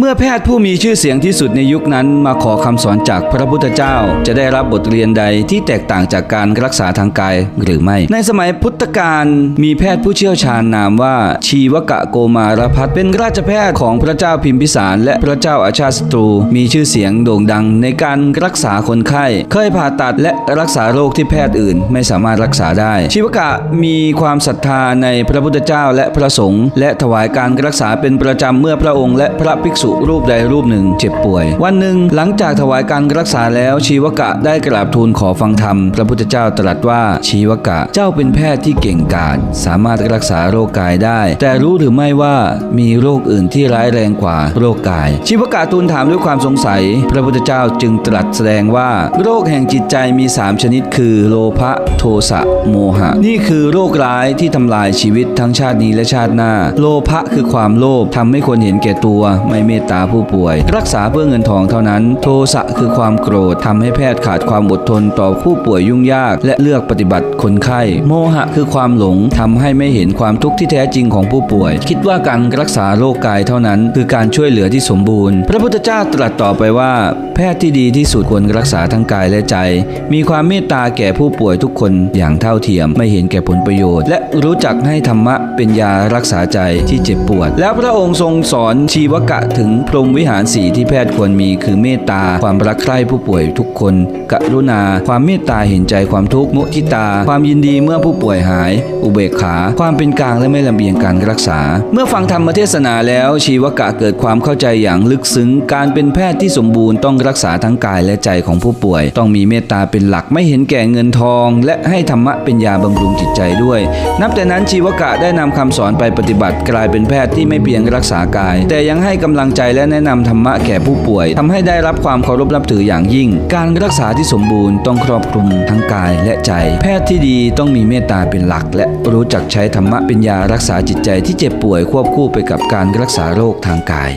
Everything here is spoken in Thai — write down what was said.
เมื่อแพทย์ผู้มีชื่อเสียงที่สุดในยุคนั้นมาขอคำสอนจากพระพุทธเจ้า จะได้รับบทเรียนใดที่แตกต่างจากการรักษาทางกายหรือไม่ ในสมัยพุทธกาลมีแพทย์ผู้เชี่ยวชาญนามว่า ชีวกะโกมารพัฒเป็นราชแพทย์ของพระเจ้าพิมพิสาร และพระเจ้าอาชาติศัตรู มีชื่อเสียงโด่งดังในการรักษาคนไข้ เคยผ่าตัดและรักษาโรคที่แพทย์อื่น ไม่สามารถรักษาได้ ชีวกะมีความศรัทธาในพระพุทธเจ้าและพระสงฆ์และถวายการรักษาเป็นประจำเมื่อพระองค์และพระภิกษุรูปใดรูปหนึ่งเจ็บป่วย วันหนึ่งหลังจากถวายการรักษาแล้วชีวกะได้กราบทูลขอฟังธรรม พระพุทธเจ้าตรัสว่าชีวกะเจ้าเป็นแพทย์ที่เก่งกาจสามารถรักษาโรคกายได้ แต่รู้หรือไม่ว่ามีโรคอื่นที่ร้ายแรงกว่าโรคกาย ชีวกะทูลถามด้วยความสงสัย พระพุทธเจ้าจึงตรัสแสดงว่า โรคแห่งจิตใจมี 3 ชนิดคือโลภะโทสะโมหะ นี่คือโรคร้ายที่ทำลายชีวิตทั้งชาตินี้และชาติหน้า โลภะคือความโลภทำให้คนเห็นแก่ตัวไม่เมตตาผู้ป่วย รักษาเพื่อเงินทองเท่านั้น โทสะคือความโกรธทำให้แพทย์ขาดความอดทนต่อผู้ป่วยยุ่งยาก และเลือกปฏิบัติคนไข้ โมหะคือความหลงทำให้ไม่เห็นความทุกข์ที่แท้จริงของผู้ป่วย คิดว่าการรักษาโรคกายเท่านั้น คือการช่วยเหลือที่สมบูรณ์ พระพุทธเจ้าตรัสต่อไปว่า แพทย์ที่ดีที่สุดควรรักษาทั้งกายและใจ มีความเมตตาแก่ผู้ป่วยทุกคนอย่างเท่าเทียม ไม่เห็นแก่ผลประโยชน์ และรู้จักให้ธรรมะเป็นยารักษาใจที่เจ็บปวด แล้วพระองค์ทรงสอนชีวกะถึงพรหมวิหารสีที่แพทย์ควรมีคือเมตตา ความรักใคร่ผู้ป่วยทุกคน กรุณา ความเมตตาเห็นใจความทุกข์มุทิตา ความยินดีเมื่อผู้ป่วยหาย อุเบกขา ความเป็นกลางและไม่ลำเอียงการรักษา เมื่อฟังธรรมเทศนาแล้วชีวกะเกิดความเข้าใจอย่างลึกซึ้ง การเป็นแพทย์ที่สมบูรณ์ต้องรักษาทั้งกายและใจของผู้ป่วย ต้องมีเมตตาเป็นหลักไม่เห็นแก่เงินทอง และให้ธรรมะเป็นยาบำรุงจิตใจด้วย นับแต่นั้นชีวกะได้นำคำสอนไปปฏิบัติกลายเป็นแพทย์ที่ไม่เพียงรักษากาย แต่ยังให้กำลังใจและแนะนำธรรมะแก่ผู้ป่วยทำให้ได้รับความเคารพนับถืออย่างยิ่ง การรักษาที่สมบูรณ์ต้องครอบคลุมทั้งกายและใจ แพทย์ที่ดีต้องมีเมตตาเป็นหลัก และรู้จักใช้ธรรมะเป็นยารักษาจิตใจที่เจ็บป่วยควบคู่ไปกับการรักษาโรคทางกาย